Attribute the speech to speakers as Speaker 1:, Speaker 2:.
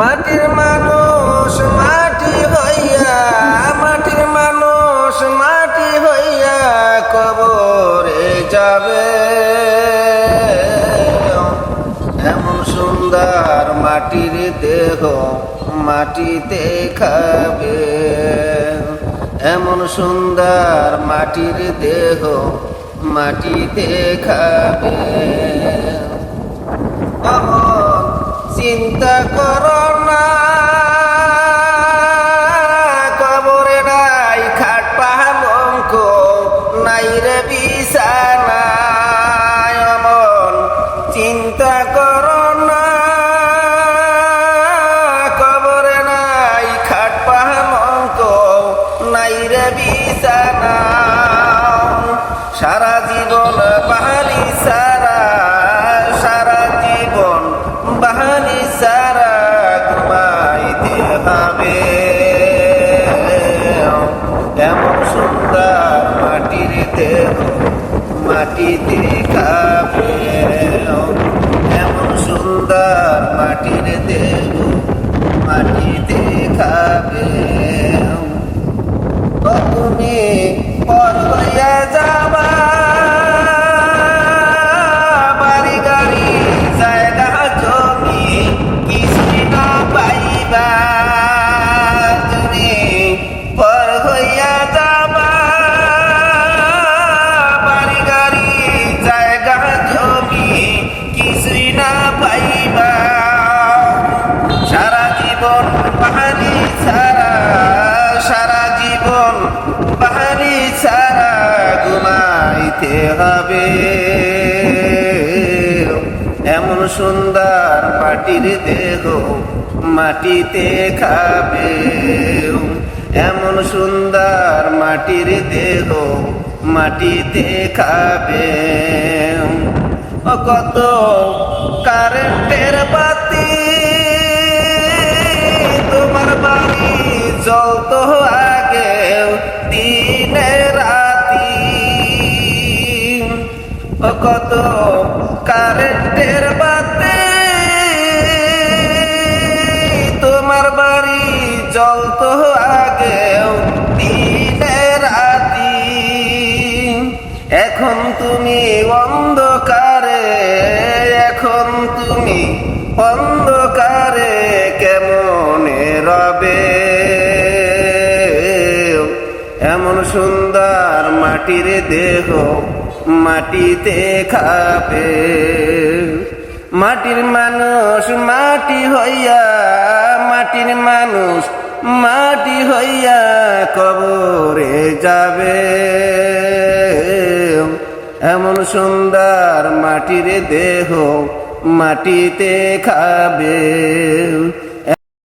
Speaker 1: মাটির মানুষ, মাটি হইয়া, মাটির মানুষ, মাটি হইয়া কবরে যাবে। এমন সুন্দর মাটির দেহ মাটিতে খাবে। এমন সুন্দর মাটির দেহ মাটিতে খাবে। চিন্তা করো না। কবরে নাই, খাট পাহালঙ্ক নাই রে বিছানা অমন। চিন্তা করো না। কবরে নাই, খাট পাহালঙ্ক নাই রে বিছানা মাটির মাটিতে খাবে এমন সুন্দর মাটির দেব মাটিতে খাবে হবে এমন সুন্দর মাটির দেহ মাটিতে খাবে। এমন সুন্দর মাটির দেহ মাটিতে খাবে। কত কারেন্টের বাতি কত কারেন্টের বাতি? তোমার বাড়ি জ্বলতো আগে দিনে রাতি এখন তুমি অন্ধকারে, এখন তুমি অন্ধকারে কেমনে রবে? এমন সুন্দর মাটির দেহ মাটিতে খাবে। মাটির মানুষ মাটি হইয়া, মাটির মানুষ মাটি হইয়া কবরে যাবে। এমন সুন্দর মাটির দেহ মাটিতে খাবে।